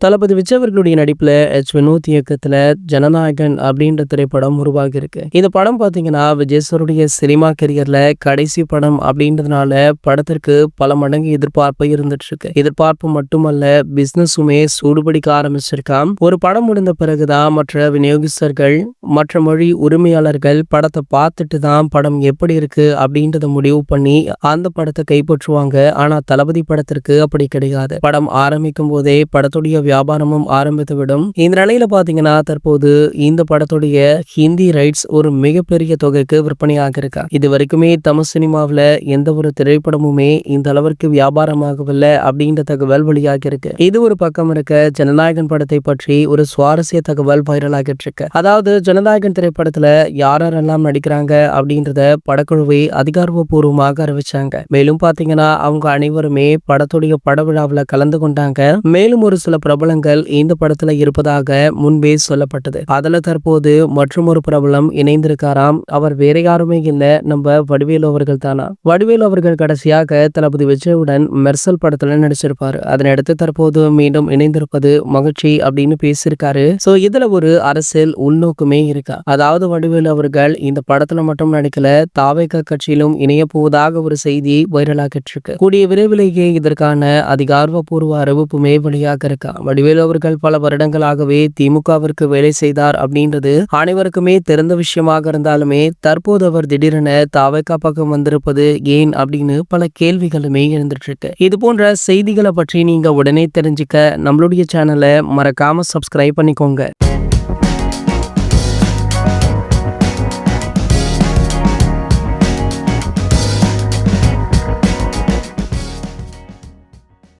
தளபதி விஜய் அவர்களுடைய நடிப்புல எச் வினோத் இயக்கத்துல ஜனநாயகன் அப்படின்ற திரைப்படம் உருவாகி இருக்கு இந்த படம் பாத்தீங்கன்னா விஜய் சாருடைய சினிமா கரியர்ல கடைசி படம் அப்படின்றதுனால படத்திற்கு பல மடங்கு எதிர்பார்ப்பு இருந்துட்டு இருக்கு எதிர்பார்ப்பு மட்டுமல்ல பிசினஸுமே சூடுபிடிக்க ஆரம்பிச்சிருக்காம். ஒரு படம் முடிந்த பிறகுதான் மற்ற விநியோகிஸ்தர்கள் மற்ற மொழி உரிமையாளர்கள் படத்தை பார்த்துட்டு தான் படம் எப்படி இருக்கு அப்படின்றத முடிவு பண்ணி அந்த படத்தை கைப்பற்றுவாங்க. ஆனா தளபதி படத்திற்கு அப்படி கிடையாது. படம் ஆரம்பிக்கும் போதே படத்துடைய வியாபாரமும் ஆரம்பித்துவிடும். இந்த நிலையில பாத்தீங்கன்னா தற்போது இந்த படத்துடைய ஹிந்தி ரைட்ஸ் ஒரு மிகப்பெரிய தொகைக்கு விற்பனையாக இருக்கா? இது வரைக்குமே தமிழ் சினிமாவில் எந்த ஒரு திரைப்படமுமே இந்த அளவிற்கு வியாபாரமாகவில்லை அப்படின்ற தகவல் வெளியாக இருக்கு. இது ஒரு பக்கம் இருக்க ஜனநாயகன் படத்தை பற்றி ஒரு சுவாரஸ்ய தகவல் வைரலாகிட்டு இருக்கு. அதாவது ஜனநாயகன் திரைப்படத்துல யாரெல்லாம் நடிக்கிறாங்க அப்படின்றத படக்குழுவை அதிகாரப்பூர்வமாக அறிவிச்சாங்க. மேலும் பாத்தீங்கன்னா அவங்க அனைவருமே படத்துடைய பட விழாவில் கலந்து கொண்டாங்க. மேலும் ஒரு சில பிரபலங்கள் இந்த படத்துல இருப்பதாக முன்பே சொல்லப்பட்டது. அதுல தற்போது மற்றொரு பிரபலம் இணைந்திருக்காராம். அவர் வேற யாருமே இல்ல. நம்ம வடிவேலு அவர்கள் தானா? வடிவேலு அவர்கள் கடைசியாக தளபதி விஜயுடன் மெர்சல் படத்துல நடிச்சிருப்பாரு. அதனையடுத்து தற்போது மீண்டும் இணைந்திருப்பது மகிழ்ச்சி அப்படின்னு பேசியிருக்காரு. சோ இதுல ஒரு அரசியல் உள்நோக்குமே இருக்கா? அதாவது வடிவேலு அவர்கள் இந்த படத்துல மட்டும் நடிக்கல தாவேக கட்சியிலும் இணைய போவதாக ஒரு செய்தி வைரலாகிட்டு இருக்கு. கூடிய விரைவிலேயே இதற்கான அதிகாரப்பூர்வ அறிவிப்புமே வெளியாக இருக்கா? வடிவேலு அவர்கள் பல வருடங்களாகவே திமுகவிற்கு வேலை செய்தார் அப்படின்றது அனைவருக்குமே தெரிந்த விஷயமாக இருந்தாலுமே தற்போது அவர் திடீரென தாவைக்கா பக்கம் வந்திருப்பது ஏன் அப்படின்னு பல கேள்விகளுமே இருந்துட்டு இருக்கு. இது போன்ற செய்திகளை பற்றி நீங்க உடனே தெரிஞ்சுக்க நம்மளுடைய சேனலை மறக்காம சப்ஸ்கிரைப் பண்ணிக்கோங்க.